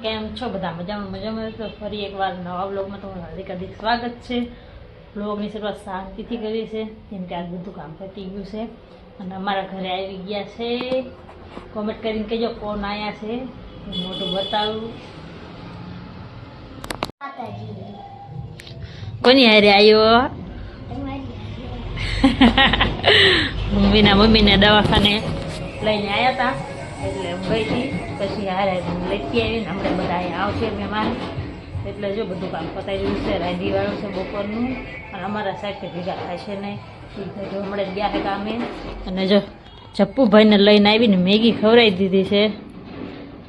કેમ છો બધા? મજામાં મજામાં તો ફરી એકવાર નવા બ્લોગમાં તમારું હાર્દિક હાર્દિક સ્વાગત છે. બ્લોગની શરૂઆત શાંતિથી કરી છે કેમ કે આજ બધું કામ પતી ગયું છે. અને અમારા ઘરે આવી ગયા છે. કોમેન્ટ કરીને કહેજો કોણ આવ્યા છે. મોઢું બતાવું. કોની હારે આવ્યો મમ્મીના મમ્મીને દવાખાને લઈને આવ્યા હતા એટલે હું ગઈ હતી પછી હારે લેતી આવીને હમણાં બધા આવશે મહેમાન. એટલે જો બધું કામ પતાવી રહ્યું છે, રાંધીવાળું છે બપોરનું. અને અમારા સાહેબ ભેગા થાય છે નહીં જો હમણાં ગયા છે કામે. અને જો જપ્પુભાઈને લઈને આવીને મેગી ખવડાવી દીધી છે.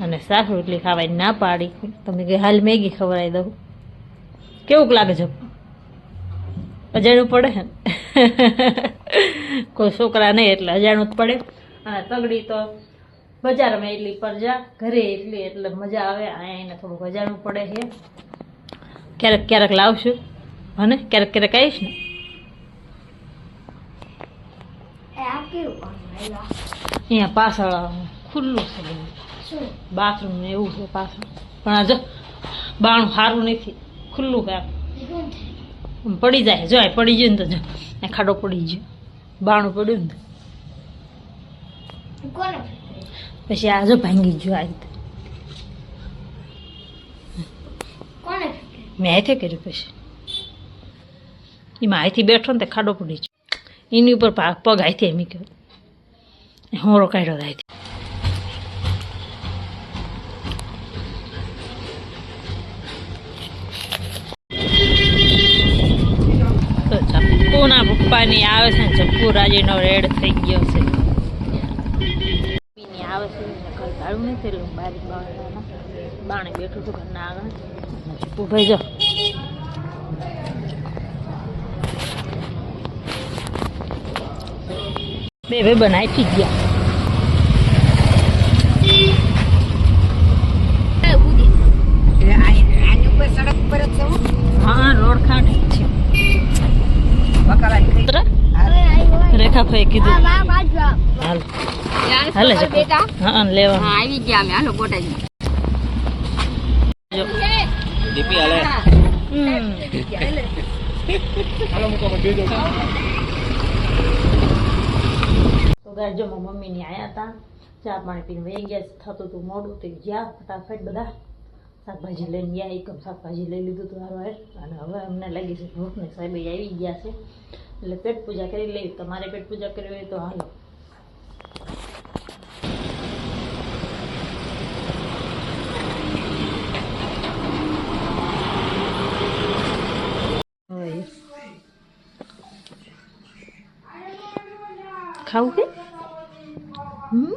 અને શાક રોટલી ખાવાની ના પાડી. તમે કે હાલ મેગી ખવડાવી દઉં. કેવું લાગે છે? અજાણું પડે કોઈ છોકરા નહીં એટલે અજાણું જ પડે. અને તગડી તો બજારમાં એટલી પર જા ઘરે એટલી એટલે મજા આવે. અહીંયા એને થોડુંક અજાણું પડે છે. ક્યારેક ક્યારેક લાવશું. અને ક્યારેક ક્યારેક આવીશ ને? અહીંયા પાછળ ખુલ્લું છે બધું. બાથરૂમ ને એવું છે પાછળ. પણ આ જો બાણું સારું નથી. ખુલ્લું કામ પડી જાય. જો પડી ગયું ને તો જો ખાડો પડી ગયો. બાણું પડ્યું ને તો. પછી આ જો ભાંગી ગયો આ રીતે. મેં અહીંથી કર્યું પછી. એમાં અહીંથી બેઠો ને તે ખાડો પડી ગયો. એની ઉપર પગ હાથે એમ ગયો હોરો કાઢ્યો હાથે. તો ચપ્પુના પપ્પાની આવે છે ને ચપ્પુ રાજીનો રેડ થઈ ગયો છે. છે નહીં હું બારી બાણે બેઠું છું ઘરના આગળ. અને ભાઈ જો. બે બે બનાવી ગયા. હા રોડ ખાંડ છે. રેખા ભાઈ કીધું. હાલે. છે હા લેવા. આવી ગયા અમે. હાલો બોટાદ જો. દીપી હાલે. હમ. તો ગાય જો મારા મમ્મીની આયા હતા ચા પાણી પીને વહી ગયા થતું હતું મોડું. તે ગયા ફટાફટ બધા. શાકભાજી લઈને ગયા. એકમ શાકભાજી લઈ લીધું હતું હારો હાર અને હવે અમને લાગી છે ભૂખ ને સાહેબ આવી ગયા છે. એટલે પેટ પૂજા કરી લઈ તમારે પેટ પૂજા કરવી હોય તો હાલો હવે ખાવું કે હમ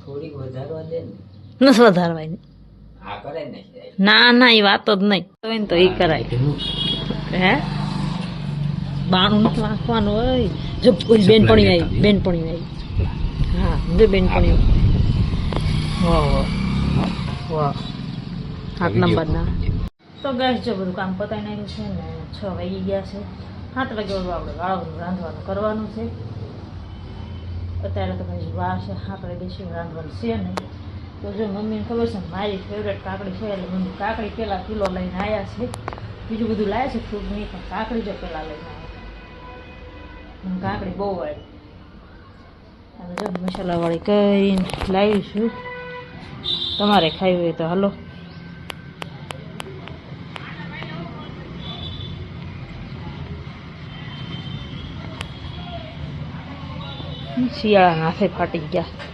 થોડીક વધારવા દે ને નસ વધારવાની આ કરે ને ના એ વાતો જ નહીં. તો એને તો એ કરાય. હે? બાણું નથી વાંચવાનું હોય. જો કોઈ બેનપણી આવી બેનપણી આવી. હા જો બેનપણી વાહ વાહ. સાત નંબરના તો ગેસ જો બધું કામ પતાવી નાખ્યું છે ને છ વાગી ગયા છે. સાત વાગે બધું આપણે વાળવાનું રાંધવાનું કરવાનું છે. અત્યારે તો પછી વાર છે સાત વાગે છે રાંધવાનું છે નહીં. તો જો મમ્મીને ખબર છે મારી ફેવરેટ કાકડી છે એટલે મમ્મી કાકડી પહેલાં કિલો લઈને આવ્યા છે. બીજું બધું લાવ્યા છે ફ્રૂટ નહીં પણ કાકડી જો પહેલાં લઈને આવ્યા મને કાકડી બહુ વાળી. અને જો મસાલાવાળી કરીને લાવીશું. તમારે ખાવી હોય તો હાલો. શિયાળાના હાથે ફાટી ગયા.